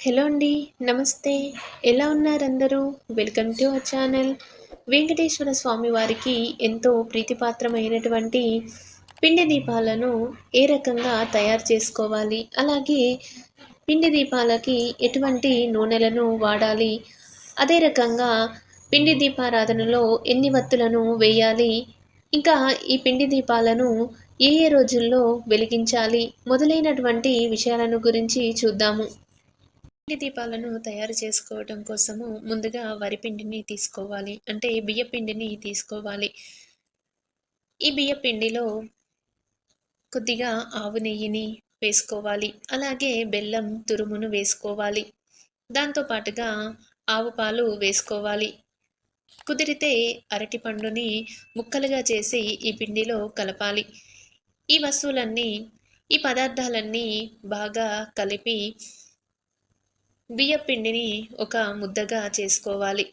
Hello అండి నమస్తే. ఎలా ఉన్నారు అందరూ? Welcome to our channel. Venkateswara Swamy వారికి ఎంతో ప్రీతిపాత్రమైనటువంటి పిండి దీపాలను ఏ రకంగా తయారు చేసుకోవాలి? అలాగే పిండి దీపాలకి ఎటువంటి నూనెలను వాడాలి? అదే రకంగా పిండి దీపారాధనలో ఎన్ని వత్తులను వేయాలి? ఇంకా ఈ పిండి దీపాలను ఏ ఏ రోజుల్లో వెలిగించాలి? మొదలైనటువంటి విషయాలను గురించి చూద్దాము. పిండి దీపాలను తయారు చేసుకోవడం కోసము ముందుగా వరిపిండిని తీసుకోవాలి. అంటే బియ్య పిండిని తీసుకోవాలి. ఈ బియ్య పిండిలో కొద్దిగా ఆవు నెయ్యిని వేసుకోవాలి. అలాగే బెల్లం తురుమును వేసుకోవాలి. దాంతో పాటుగా ఆవు పాలు వేసుకోవాలి. కుదిరితే అరటి పండుని ముక్కలుగా చేసి ఈ పిండిలో కలపాలి. ఈ వస్తువులన్నీ ఈ పదార్థాలన్నీ బాగా కలిపి బియ్యపిండిని ఒక ముద్దగా చేసుకోవాలి.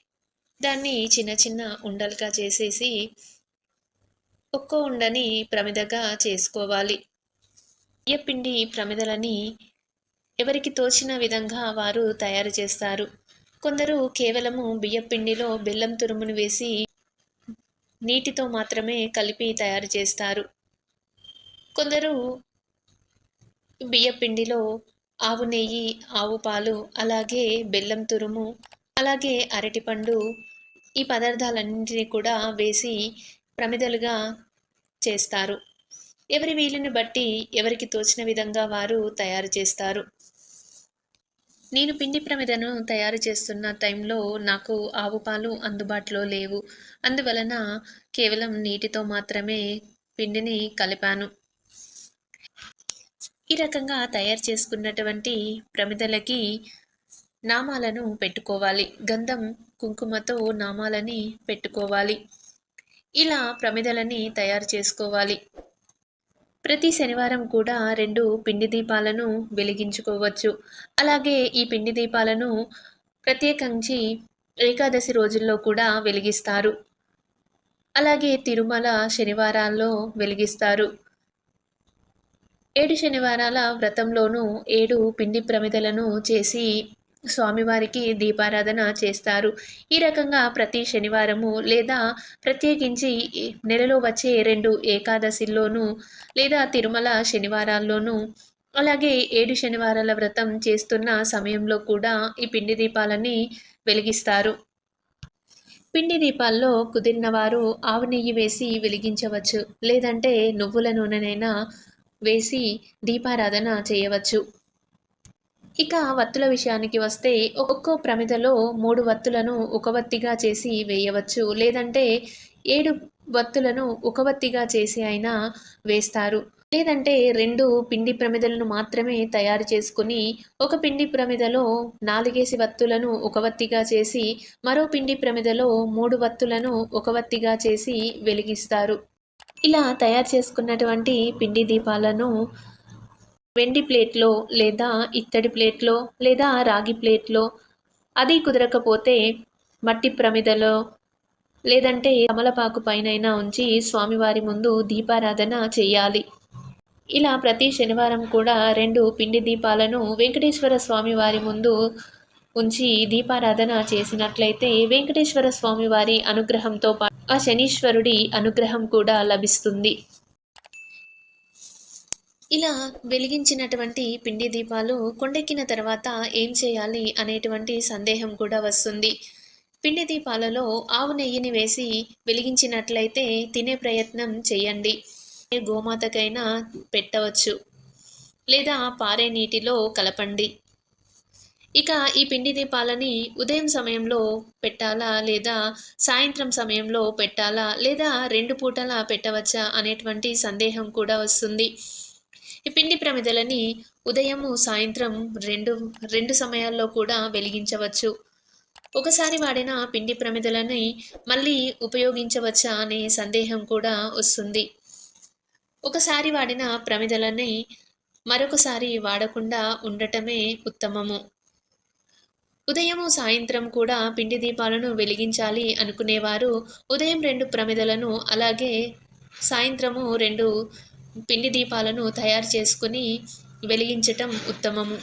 దాన్ని చిన్న చిన్న ఉండలుగా చేసేసి ఒక్కో ఉండని ప్రమిదగా చేసుకోవాలి. బియ్యపిండి ప్రమిదలని ఎవరికి తోచిన విధంగా వారు తయారు చేస్తారు. కొందరు కేవలము బియ్యపిండిలో బెల్లం తురుమును వేసి నీటితో మాత్రమే కలిపి తయారు చేస్తారు. కొందరు బియ్యపిండిలో ఆవు నెయ్యి ఆవు పాలు అలాగే బెల్లం తురుము అలాగే అరటిపండు ఈ పదార్థాలన్నింటినీ కూడా వేసి ప్రమిదలుగా చేస్తారు. ఎవరి వీలుని బట్టి ఎవరికి తోచిన విధంగా వారు తయారు చేస్తారు. నేను పిండి ప్రమిదను తయారు చేస్తున్న టైంలో నాకు ఆవు పాలు అందుబాటులో లేవు. అందువలన కేవలం నీటితో మాత్రమే పిండిని కలిపాను. ఈ రకంగా తయారు చేసుకున్నటువంటి ప్రమిదలకి నామాలను పెట్టుకోవాలి. గంధం కుంకుమతో నామాలని పెట్టుకోవాలి. ఇలా ప్రమిదలని తయారు చేసుకోవాలి. ప్రతి శనివారం కూడా రెండు పిండి దీపాలను వెలిగించుకోవచ్చు. అలాగే ఈ పిండి దీపాలను ప్రత్యేకించి ఏకాదశి రోజుల్లో కూడా వెలిగిస్తారు. అలాగే తిరుమల శనివారాల్లో వెలిగిస్తారు. ఏడు శనివారాల వ్రతంలోనూ ఏడు పిండి ప్రమిదలను చేసి స్వామివారికి దీపారాధన చేస్తారు. ఈ రకంగా ప్రతి శనివారము లేదా ప్రత్యేకించి నెలలో వచ్చే రెండు ఏకాదశిల్లోనూ లేదా తిరుమల శనివారాల్లోనూ అలాగే ఏడు శనివారాల వ్రతం చేస్తున్న సమయంలో కూడా ఈ పిండి దీపాలని వెలిగిస్తారు. పిండి దీపాల్లో కుదిరిన వారు ఆవు నెయ్యి వేసి వెలిగించవచ్చు. లేదంటే నువ్వుల నూనెనైనా వేసి దీపారాధన చేయవచ్చు. ఇక వత్తుల విషయానికి వస్తే ఒక్కో ప్రమిదలో మూడు వత్తులను ఒక వత్తిగా చేసి వేయవచ్చు. లేదంటే ఏడు వత్తులను ఒక వత్తిగా చేసి అయినా వేస్తారు. లేదంటే రెండు పిండి ప్రమిదలను మాత్రమే తయారు చేసుకుని ఒక పిండి ప్రమిదలో నాలుగేసి వత్తులను ఒక వత్తిగా చేసి మరో పిండి ప్రమిదలో మూడు వత్తులను ఒక వత్తిగా చేసి వెలిగిస్తారు. ఇలా తయారు చేసుకున్నటువంటి పిండి దీపాలను వెండి ప్లేట్లో లేదా ఇత్తడి ప్లేట్లో లేదా రాగి ప్లేట్లో అది కుదరకపోతే మట్టి ప్రమిదలో లేదంటే కమలపాకు పైన ఉంచి స్వామివారి ముందు దీపారాధన చేయాలి. ఇలా ప్రతి శనివారం కూడా రెండు పిండి దీపాలను వెంకటేశ్వర స్వామి వారి ముందు ఉంచి దీపారాధన చేసినట్లయితే వెంకటేశ్వర స్వామి వారి అనుగ్రహంతో పాటు ఆ శనీశ్వరుడి అనుగ్రహం కూడా లభిస్తుంది. ఇలా వెలిగించినటువంటి పిండి దీపాలు కొండెక్కిన తర్వాత ఏం చేయాలి అనేటువంటి సందేహం కూడా వస్తుంది. పిండి దీపాలలో ఆవు నెయ్యిని వేసి వెలిగించినట్లయితే తినే ప్రయత్నం చేయండి. గోమాతకైనా పెట్టవచ్చు. లేదా పారే నీటిలో కలపండి. ఇక ఈ పిండి దీపాలని ఉదయం సమయంలో పెట్టాలా లేదా సాయంత్రం సమయంలో పెట్టాలా లేదా రెండు పూటలా పెట్టవచ్చా అనేటువంటి సందేహం కూడా వస్తుంది. ఈ పిండి ప్రమిదలని ఉదయము సాయంత్రం రెండు రెండు సమయాల్లో కూడా వెలిగించవచ్చు. ఒకసారి వాడిన పిండి ప్రమిదలని మళ్ళీ ఉపయోగించవచ్చా అనే సందేహం కూడా వస్తుంది. ఒకసారి వాడిన ప్రమిదలని మరొకసారి వాడకుండా ఉండటమే ఉత్తమము. ఉదయము సాయంత్రం కూడా పిండి దీపాలను వెలిగించాలి అనుకునేవారు. ఉదయం రెండు ప్రమిదలను అలాగే సాయంత్రము రెండు పిండి దీపాలను తయారు చేసుకుని వెలిగించటం ఉత్తమము.